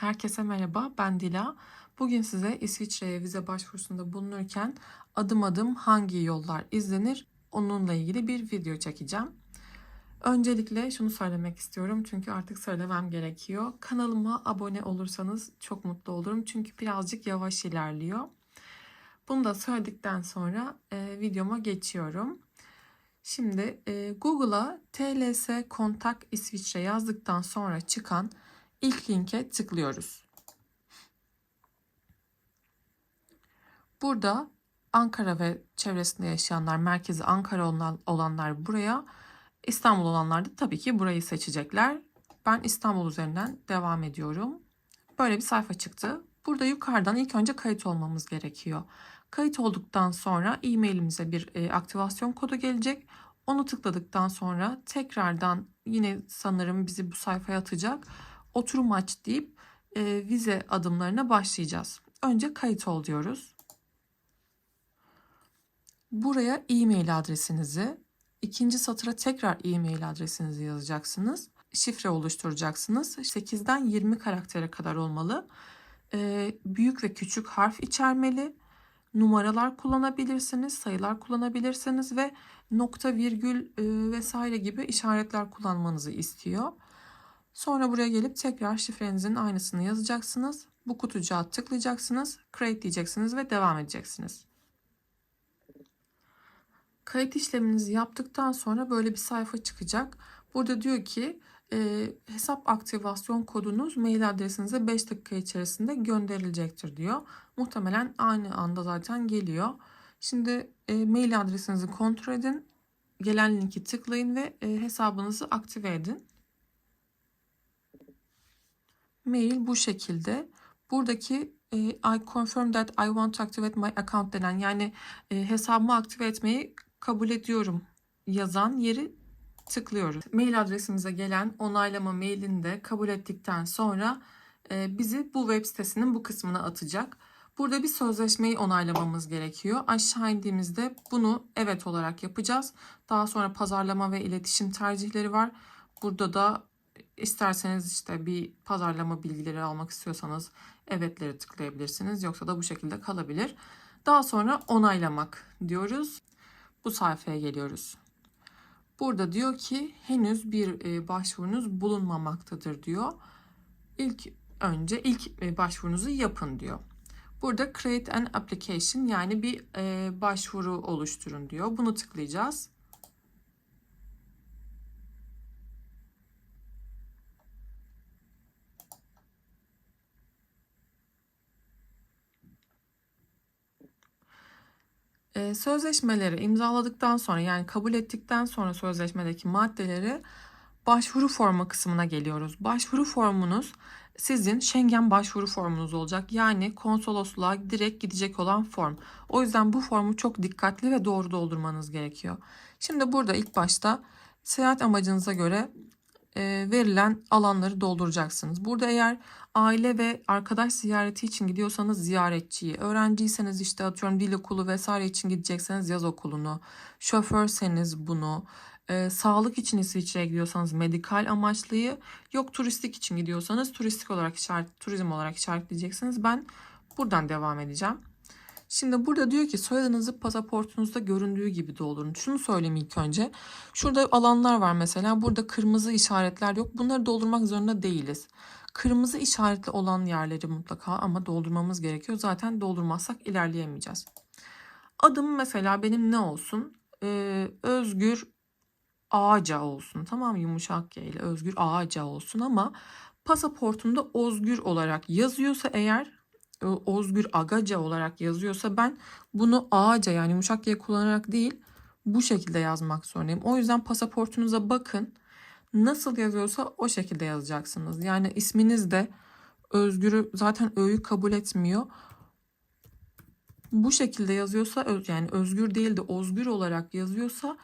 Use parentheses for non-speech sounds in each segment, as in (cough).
Herkese merhaba, ben Dila. Bugün size İsviçre'ye vize başvurusunda bulunurken adım adım hangi yollar izlenir onunla ilgili bir video çekeceğim. Öncelikle şunu söylemek istiyorum çünkü artık söylemem gerekiyor. Kanalıma abone olursanız çok mutlu olurum çünkü birazcık yavaş ilerliyor. Bunu da söyledikten sonra e, videoma geçiyorum. Şimdi e, Google'a TLS Kontak İsviçre yazdıktan sonra çıkan ilk linke tıklıyoruz. Burada Ankara ve çevresinde yaşayanlar, merkezi Ankara olan- olanlar buraya, İstanbul olanlar da tabii ki burayı seçecekler. Ben İstanbul üzerinden devam ediyorum. Böyle bir sayfa çıktı. Burada yukarıdan ilk önce kayıt olmamız gerekiyor. Kayıt olduktan sonra e-mailimize bir e, aktivasyon kodu gelecek. Onu tıkladıktan sonra tekrardan yine sanırım bizi bu sayfaya atacak. Oturum aç deyip e, vize adımlarına başlayacağız. Önce kayıt ol diyoruz. Buraya e-mail adresinizi, ikinci satıra tekrar e-mail adresinizi yazacaksınız. Şifre oluşturacaksınız. 8'den 20 karaktere kadar olmalı. E, büyük ve küçük harf içermeli. Numaralar kullanabilirsiniz, sayılar kullanabilirsiniz ve nokta, virgül e, vesaire gibi işaretler kullanmanızı istiyor. Sonra buraya gelip tekrar şifrenizin aynısını yazacaksınız. Bu kutucuğa tıklayacaksınız. Create diyeceksiniz ve devam edeceksiniz. Kayıt işleminizi yaptıktan sonra böyle bir sayfa çıkacak. Burada diyor ki e, hesap aktivasyon kodunuz mail adresinize 5 dakika içerisinde gönderilecektir diyor. Muhtemelen aynı anda zaten geliyor. Şimdi e, mail adresinizi kontrol edin. Gelen linki tıklayın ve e, hesabınızı aktive edin. Mail bu şekilde. Buradaki e, I confirm that I want to activate my account denen yani e, hesabımı aktive etmeyi kabul ediyorum yazan yeri tıklıyoruz. Mail adresimize gelen onaylama mailini de kabul ettikten sonra e, bizi bu web sitesinin bu kısmına atacak. Burada bir sözleşmeyi onaylamamız gerekiyor. Aşağı indiğimizde bunu evet olarak yapacağız. Daha sonra pazarlama ve iletişim tercihleri var. Burada da isterseniz işte bir pazarlama bilgileri almak istiyorsanız evetleri tıklayabilirsiniz. Yoksa da bu şekilde kalabilir. Daha sonra onaylamak diyoruz. Bu sayfaya geliyoruz. Burada diyor ki henüz bir e, başvurunuz bulunmamaktadır diyor. İlk önce ilk e, başvurunuzu yapın diyor. Burada create an application yani bir e, başvuru oluşturun diyor. Bunu tıklayacağız. Sözleşmeleri imzaladıktan sonra yani kabul ettikten sonra sözleşmedeki maddeleri başvuru formu kısmına geliyoruz. Başvuru formunuz sizin Schengen başvuru formunuz olacak. Yani konsolosluğa direkt gidecek olan form. O yüzden bu formu çok dikkatli ve doğru doldurmanız gerekiyor. Şimdi burada ilk başta seyahat amacınıza göre verilen alanları dolduracaksınız. Burada eğer aile ve arkadaş ziyareti için gidiyorsanız ziyaretçiyi, öğrenciyseniz işte atıyorum dil okulu vesaire için gidecekseniz yaz okulunu, şoförseniz bunu, e, sağlık için İsviçre'ye gidiyorsanız medikal amaçlıyı, yok turistik için gidiyorsanız turistik olarak işaret, turizm olarak işaretleyeceksiniz. Ben buradan devam edeceğim. Şimdi burada diyor ki soyadınızı pasaportunuzda göründüğü gibi doldurun. Şunu söyleyeyim ilk önce. Şurada alanlar var mesela. Burada kırmızı işaretler yok. Bunları doldurmak zorunda değiliz. Kırmızı işaretli olan yerleri mutlaka ama doldurmamız gerekiyor. Zaten doldurmazsak ilerleyemeyeceğiz. Adım mesela benim ne olsun? Ee, Özgür Ağaca olsun. Tamam? Yumuşak G ile Özgür Ağaca olsun ama pasaportumda Özgür olarak yazıyorsa eğer Özgür Agaca olarak yazıyorsa ben bunu Ağaca yani yumuşak G kullanarak değil bu şekilde yazmak zorundayım. O yüzden pasaportunuza bakın. Nasıl yazıyorsa o şekilde yazacaksınız. Yani isminiz de Özgür'ü zaten ö'yü kabul etmiyor. Bu şekilde yazıyorsa yani özgür değil de özgür olarak yazıyorsa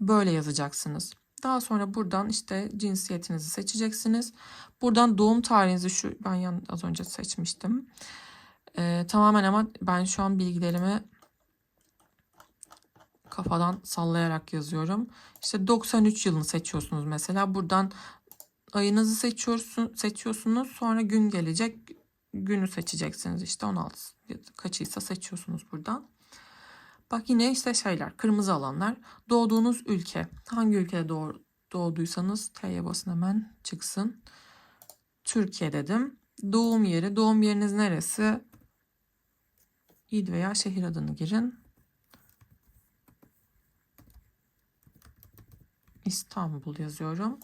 böyle yazacaksınız. Daha sonra buradan işte cinsiyetinizi seçeceksiniz. Buradan doğum tarihinizi şu ben az önce seçmiştim. Ee, tamamen ama ben şu an bilgilerimi kafadan sallayarak yazıyorum. İşte 93 yılını seçiyorsunuz mesela. Buradan ayınızı seçiyorsun, seçiyorsunuz. Sonra gün gelecek. Günü seçeceksiniz işte 16 ya da kaçıysa seçiyorsunuz buradan. Bak yine işte şeyler kırmızı alanlar. Doğduğunuz ülke. Hangi ülkede doğ, doğduysanız T'ye basın hemen çıksın. Türkiye dedim. Doğum yeri. Doğum yeriniz neresi? İl veya şehir adını girin. İstanbul yazıyorum.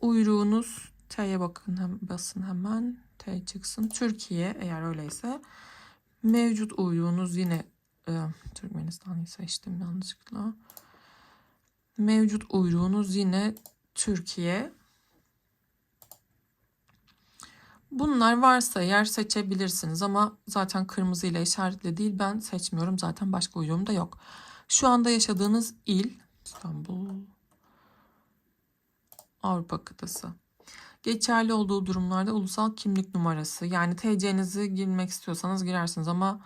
Uyruğunuz T'ye bakın basın hemen. T çıksın. Türkiye eğer öyleyse. Mevcut uyruğunuz yine e, Türkmenistan'ı seçtim yanlışlıkla. Mevcut uyruğunuz yine Türkiye. Bunlar varsa yer seçebilirsiniz ama zaten kırmızı ile işaretli değil. Ben seçmiyorum. Zaten başka uyruğum da yok. Şu anda yaşadığınız il İstanbul Avrupa kıtası. Geçerli olduğu durumlarda ulusal kimlik numarası yani TC'nizi girmek istiyorsanız girersiniz ama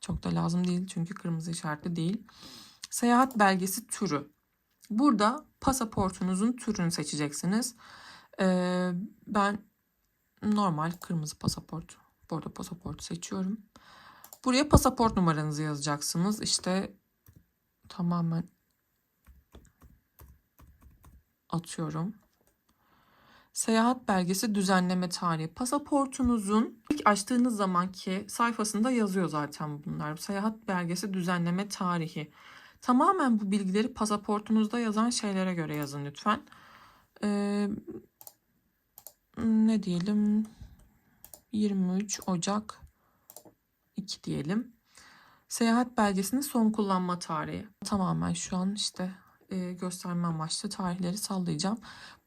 çok da lazım değil çünkü kırmızı işaretli değil. Seyahat belgesi türü. Burada pasaportunuzun türünü seçeceksiniz. Ee, ben normal kırmızı pasaport, bordo pasaport seçiyorum. Buraya pasaport numaranızı yazacaksınız. İşte tamamen atıyorum. Seyahat belgesi düzenleme tarihi. Pasaportunuzun ilk açtığınız zamanki sayfasında yazıyor zaten bunlar. Seyahat belgesi düzenleme tarihi. Tamamen bu bilgileri pasaportunuzda yazan şeylere göre yazın lütfen. Ee, ne diyelim? 23 Ocak 2 diyelim. Seyahat belgesinin son kullanma tarihi. Tamamen şu an işte e, gösterme amaçlı tarihleri sallayacağım.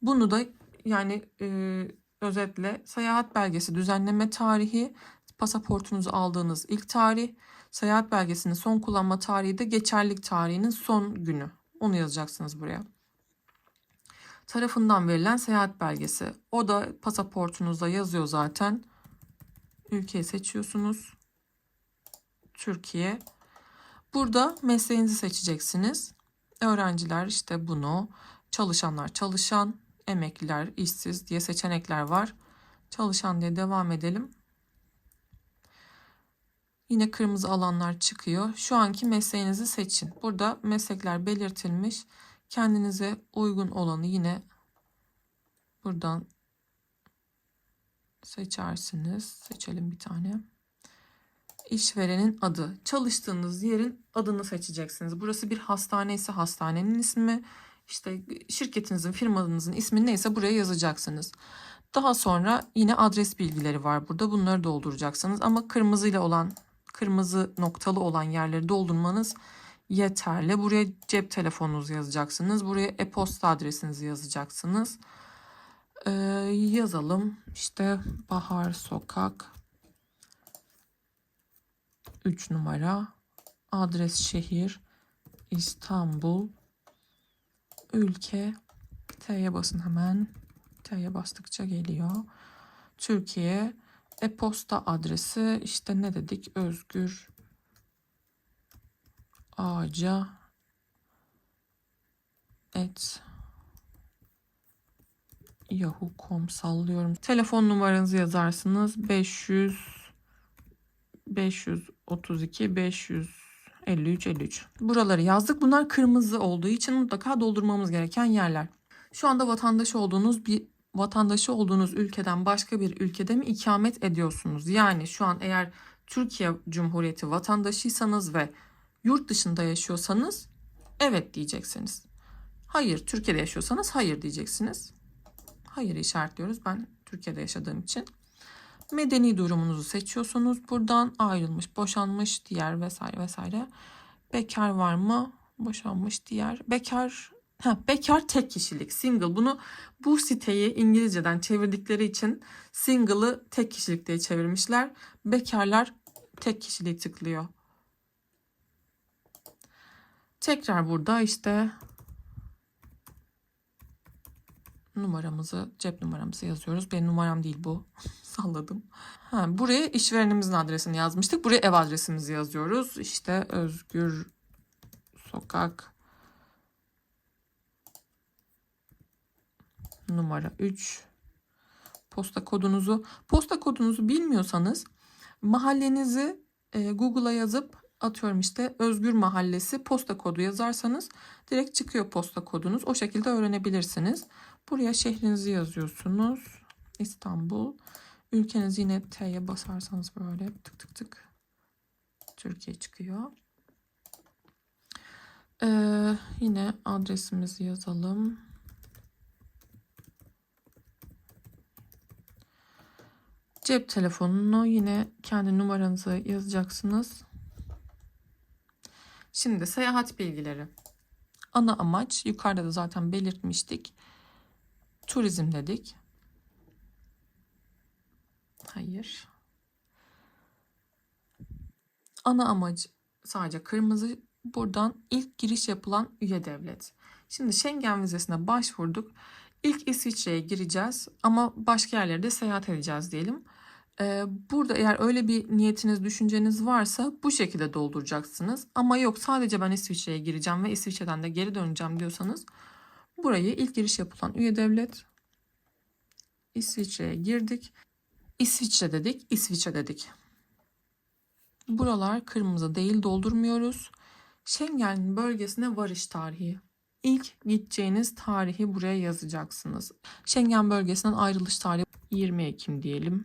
Bunu da yani e, özetle seyahat belgesi düzenleme tarihi, pasaportunuzu aldığınız ilk tarih, seyahat belgesinin son kullanma tarihi de geçerlilik tarihinin son günü. Onu yazacaksınız buraya. Tarafından verilen seyahat belgesi. O da pasaportunuzda yazıyor zaten. Ülkeyi seçiyorsunuz. Türkiye. Burada mesleğinizi seçeceksiniz. Öğrenciler işte bunu, çalışanlar çalışan, emekliler, işsiz diye seçenekler var. Çalışan diye devam edelim. Yine kırmızı alanlar çıkıyor. Şu anki mesleğinizi seçin. Burada meslekler belirtilmiş. Kendinize uygun olanı yine buradan seçersiniz. Seçelim bir tane. İşverenin adı. Çalıştığınız yerin adını seçeceksiniz. Burası bir hastane ise hastanenin ismi. İşte şirketinizin, firmanızın ismi neyse buraya yazacaksınız. Daha sonra yine adres bilgileri var burada. Bunları dolduracaksınız. Ama kırmızıyla olan, kırmızı noktalı olan yerleri doldurmanız yeterli. Buraya cep telefonunuzu yazacaksınız. Buraya e-posta adresinizi yazacaksınız. Ee, yazalım. İşte Bahar Sokak 3 numara. Adres şehir İstanbul. Ülke T'ye basın hemen. T'ye bastıkça geliyor. Türkiye e-posta adresi işte ne dedik? Özgür Ağaca et yahoo.com sallıyorum. Telefon numaranızı yazarsınız. 500 532 500 53 53. Buraları yazdık. Bunlar kırmızı olduğu için mutlaka doldurmamız gereken yerler. Şu anda vatandaş olduğunuz bir vatandaşı olduğunuz ülkeden başka bir ülkede mi ikamet ediyorsunuz? Yani şu an eğer Türkiye Cumhuriyeti vatandaşıysanız ve yurt dışında yaşıyorsanız evet diyeceksiniz. Hayır Türkiye'de yaşıyorsanız hayır diyeceksiniz. Hayır işaretliyoruz ben Türkiye'de yaşadığım için. Medeni durumunuzu seçiyorsunuz. Buradan ayrılmış, boşanmış, diğer vesaire vesaire. Bekar var mı? Boşanmış diğer. Bekar Ha, bekar tek kişilik single bunu bu siteyi İngilizceden çevirdikleri için single'ı tek kişilik diye çevirmişler. Bekarlar tek kişiliği tıklıyor. Tekrar burada işte numaramızı, cep numaramızı yazıyoruz. Benim numaram değil bu. (laughs) Salladım. Ha, buraya işverenimizin adresini yazmıştık. Buraya ev adresimizi yazıyoruz. İşte Özgür Sokak numara 3 posta kodunuzu posta kodunuzu bilmiyorsanız mahallenizi e, Google'a yazıp atıyorum işte Özgür Mahallesi posta kodu yazarsanız direkt çıkıyor posta kodunuz. O şekilde öğrenebilirsiniz. Buraya şehrinizi yazıyorsunuz. İstanbul. Ülkenizi yine T'ye basarsanız böyle tık tık tık Türkiye çıkıyor. Ee, yine adresimizi yazalım. Cep telefonunu yine kendi numaranızı yazacaksınız. Şimdi seyahat bilgileri. Ana amaç yukarıda da zaten belirtmiştik. Turizm dedik. Hayır. Ana amacı sadece kırmızı. Buradan ilk giriş yapılan üye devlet. Şimdi Schengen vizesine başvurduk. İlk İsviçre'ye gireceğiz ama başka yerlere de seyahat edeceğiz diyelim. Ee, burada eğer öyle bir niyetiniz, düşünceniz varsa bu şekilde dolduracaksınız. Ama yok sadece ben İsviçre'ye gireceğim ve İsviçre'den de geri döneceğim diyorsanız burayı ilk giriş yapılan üye devlet İsviçre'ye girdik. İsviçre dedik, İsviçre dedik. Buralar kırmızı değil doldurmuyoruz. Schengen bölgesine varış tarihi. İlk gideceğiniz tarihi buraya yazacaksınız. Schengen bölgesinden ayrılış tarihi 20 Ekim diyelim.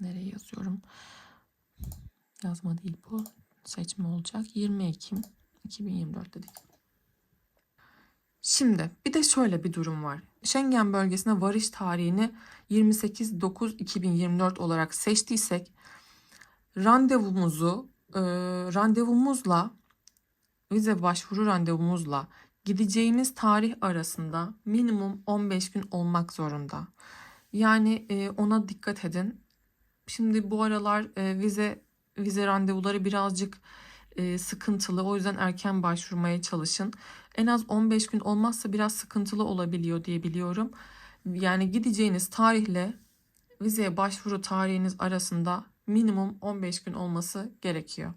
Nereye yazıyorum? Yazma değil bu. Seçme olacak. 20 Ekim 2024 dedik. Şimdi bir de şöyle bir durum var. Schengen bölgesine varış tarihini 28.9.2024 olarak seçtiysek randevumuzu e, randevumuzla vize başvuru randevumuzla gideceğimiz tarih arasında minimum 15 gün olmak zorunda. Yani e, ona dikkat edin. Şimdi bu aralar e, vize vize randevuları birazcık e, sıkıntılı. O yüzden erken başvurmaya çalışın. En az 15 gün olmazsa biraz sıkıntılı olabiliyor diye biliyorum. Yani gideceğiniz tarihle vizeye başvuru tarihiniz arasında minimum 15 gün olması gerekiyor.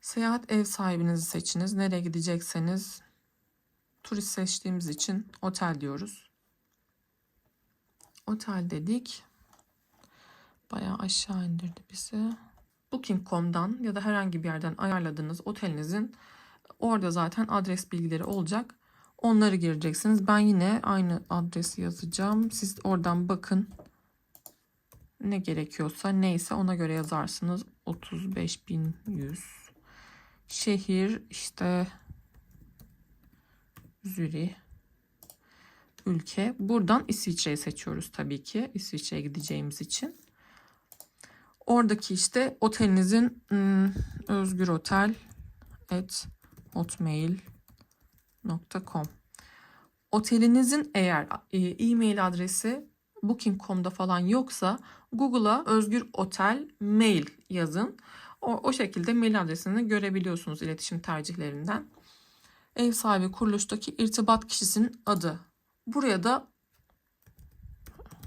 Seyahat ev sahibinizi seçiniz. Nereye gidecekseniz turist seçtiğimiz için otel diyoruz. Otel dedik. Bayağı aşağı indirdi bizi. Booking.com'dan ya da herhangi bir yerden ayarladığınız otelinizin orada zaten adres bilgileri olacak. Onları gireceksiniz. Ben yine aynı adresi yazacağım. Siz oradan bakın. Ne gerekiyorsa neyse ona göre yazarsınız. 35.100 Şehir işte Zürih ülke. Buradan İsviçre'yi seçiyoruz tabii ki. İsviçre'ye gideceğimiz için. Oradaki işte otelinizin ım, özgür otel at hotmail.com Otelinizin eğer e, e-mail adresi booking.com'da falan yoksa Google'a özgür otel mail yazın. O, o şekilde mail adresini görebiliyorsunuz iletişim tercihlerinden. Ev sahibi kuruluştaki irtibat kişisinin adı. Buraya da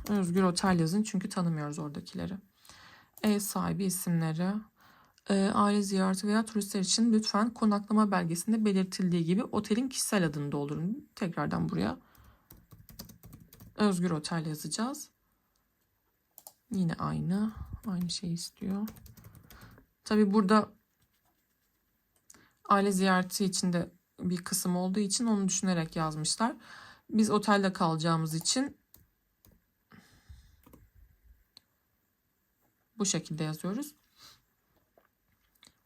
özgür otel yazın çünkü tanımıyoruz oradakileri ev sahibi isimleri, e, aile ziyareti veya turistler için lütfen konaklama belgesinde belirtildiği gibi otelin kişisel adını doldurun. Tekrardan buraya Özgür Otel yazacağız. Yine aynı. Aynı şey istiyor. Tabi burada aile ziyareti için de bir kısım olduğu için onu düşünerek yazmışlar. Biz otelde kalacağımız için Bu şekilde yazıyoruz.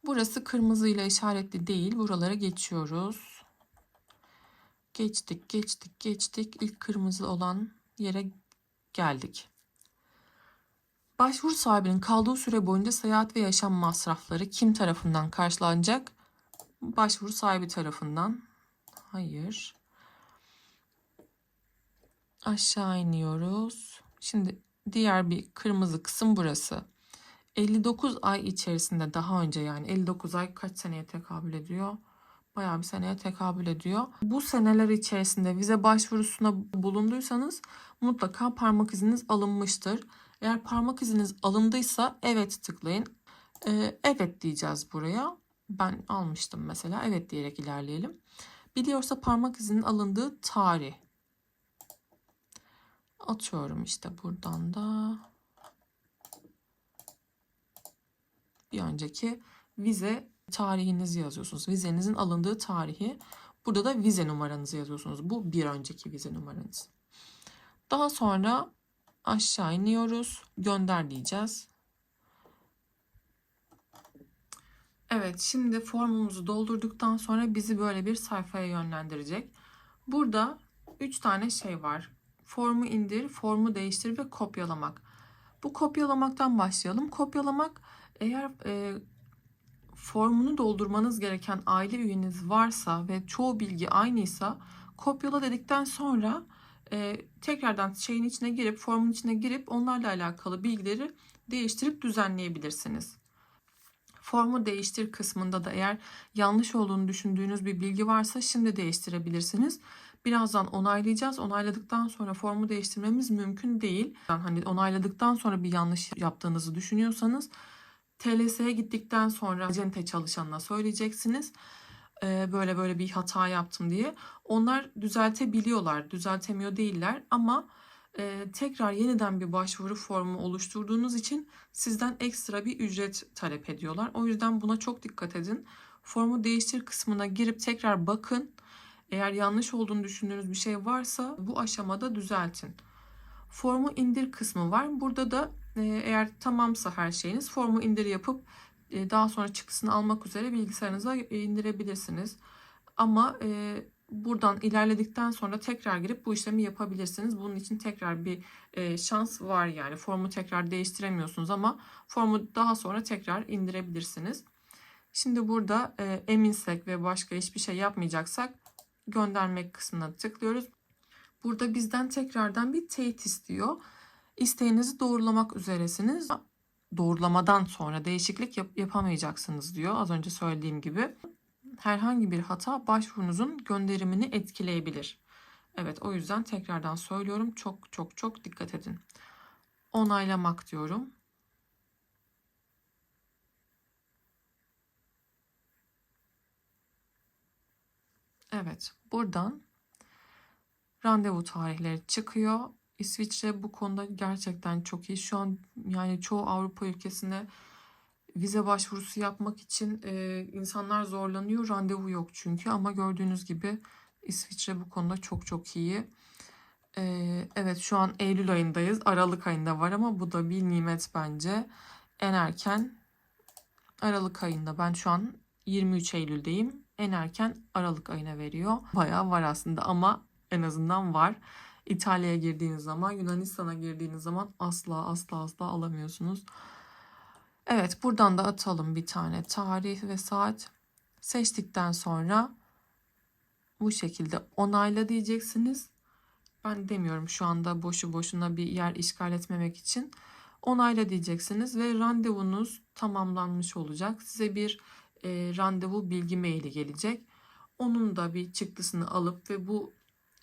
Burası kırmızı ile işaretli değil. Buralara geçiyoruz. Geçtik, geçtik, geçtik. İlk kırmızı olan yere geldik. Başvuru sahibinin kaldığı süre boyunca seyahat ve yaşam masrafları kim tarafından karşılanacak? Başvuru sahibi tarafından. Hayır. Aşağı iniyoruz. Şimdi diğer bir kırmızı kısım burası. 59 ay içerisinde daha önce yani 59 ay kaç seneye tekabül ediyor? Bayağı bir seneye tekabül ediyor. Bu seneler içerisinde vize başvurusuna bulunduysanız mutlaka parmak iziniz alınmıştır. Eğer parmak iziniz alındıysa evet tıklayın. Ee, evet diyeceğiz buraya. Ben almıştım mesela. Evet diyerek ilerleyelim. Biliyorsa parmak izinin alındığı tarih. Atıyorum işte buradan da bir önceki vize tarihinizi yazıyorsunuz. Vizenizin alındığı tarihi. Burada da vize numaranızı yazıyorsunuz. Bu bir önceki vize numaranız. Daha sonra aşağı iniyoruz. Gönder diyeceğiz. Evet, şimdi formumuzu doldurduktan sonra bizi böyle bir sayfaya yönlendirecek. Burada 3 tane şey var. Formu indir, formu değiştir ve kopyalamak. Bu kopyalamaktan başlayalım. Kopyalamak eğer e, formunu doldurmanız gereken aile üyeniz varsa ve çoğu bilgi aynıysa kopyala dedikten sonra e, tekrardan şeyin içine girip formun içine girip onlarla alakalı bilgileri değiştirip düzenleyebilirsiniz. Formu değiştir kısmında da eğer yanlış olduğunu düşündüğünüz bir bilgi varsa şimdi değiştirebilirsiniz. Birazdan onaylayacağız. Onayladıktan sonra formu değiştirmemiz mümkün değil. Yani hani onayladıktan sonra bir yanlış yaptığınızı düşünüyorsanız TLS'ye gittikten sonra acente çalışanına söyleyeceksiniz. Ee, böyle böyle bir hata yaptım diye. Onlar düzeltebiliyorlar, düzeltemiyor değiller ama e, tekrar yeniden bir başvuru formu oluşturduğunuz için sizden ekstra bir ücret talep ediyorlar. O yüzden buna çok dikkat edin. Formu değiştir kısmına girip tekrar bakın. Eğer yanlış olduğunu düşündüğünüz bir şey varsa bu aşamada düzeltin. Formu indir kısmı var. Burada da eğer tamamsa her şeyiniz formu indir yapıp e, daha sonra çıktısını almak üzere bilgisayarınıza indirebilirsiniz. Ama e, buradan ilerledikten sonra tekrar girip bu işlemi yapabilirsiniz. Bunun için tekrar bir e, şans var yani. Formu tekrar değiştiremiyorsunuz ama formu daha sonra tekrar indirebilirsiniz. Şimdi burada e, eminsek ve başka hiçbir şey yapmayacaksak göndermek kısmına tıklıyoruz. Burada bizden tekrardan bir teyit istiyor. İsteğinizi doğrulamak üzeresiniz. Doğrulamadan sonra değişiklik yap- yapamayacaksınız diyor. Az önce söylediğim gibi herhangi bir hata başvurunuzun gönderimini etkileyebilir. Evet o yüzden tekrardan söylüyorum çok çok çok dikkat edin. Onaylamak diyorum. Evet buradan randevu tarihleri çıkıyor. İsviçre bu konuda gerçekten çok iyi. Şu an yani çoğu Avrupa ülkesinde vize başvurusu yapmak için e, insanlar zorlanıyor. Randevu yok çünkü ama gördüğünüz gibi İsviçre bu konuda çok çok iyi. E, evet şu an Eylül ayındayız. Aralık ayında var ama bu da bir nimet bence. En erken Aralık ayında. Ben şu an 23 Eylül'deyim. En erken Aralık ayına veriyor. Bayağı var aslında ama en azından var. İtalya'ya girdiğiniz zaman, Yunanistan'a girdiğiniz zaman asla asla asla alamıyorsunuz. Evet buradan da atalım bir tane tarih ve saat. Seçtikten sonra bu şekilde onayla diyeceksiniz. Ben demiyorum şu anda boşu boşuna bir yer işgal etmemek için. Onayla diyeceksiniz ve randevunuz tamamlanmış olacak. Size bir e, randevu bilgi maili gelecek. Onun da bir çıktısını alıp ve bu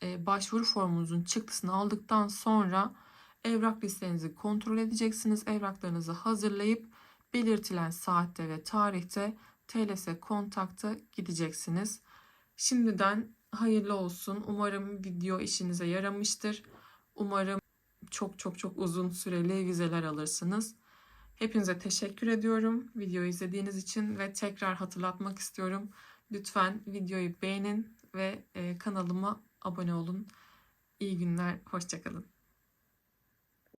başvuru formunuzun çıktısını aldıktan sonra evrak listenizi kontrol edeceksiniz. Evraklarınızı hazırlayıp belirtilen saatte ve tarihte TLS kontakta gideceksiniz. Şimdiden hayırlı olsun. Umarım video işinize yaramıştır. Umarım çok çok çok uzun süreli vizeler alırsınız. Hepinize teşekkür ediyorum videoyu izlediğiniz için ve tekrar hatırlatmak istiyorum. Lütfen videoyu beğenin ve e, kanalıma abone olun. İyi günler, hoşçakalın.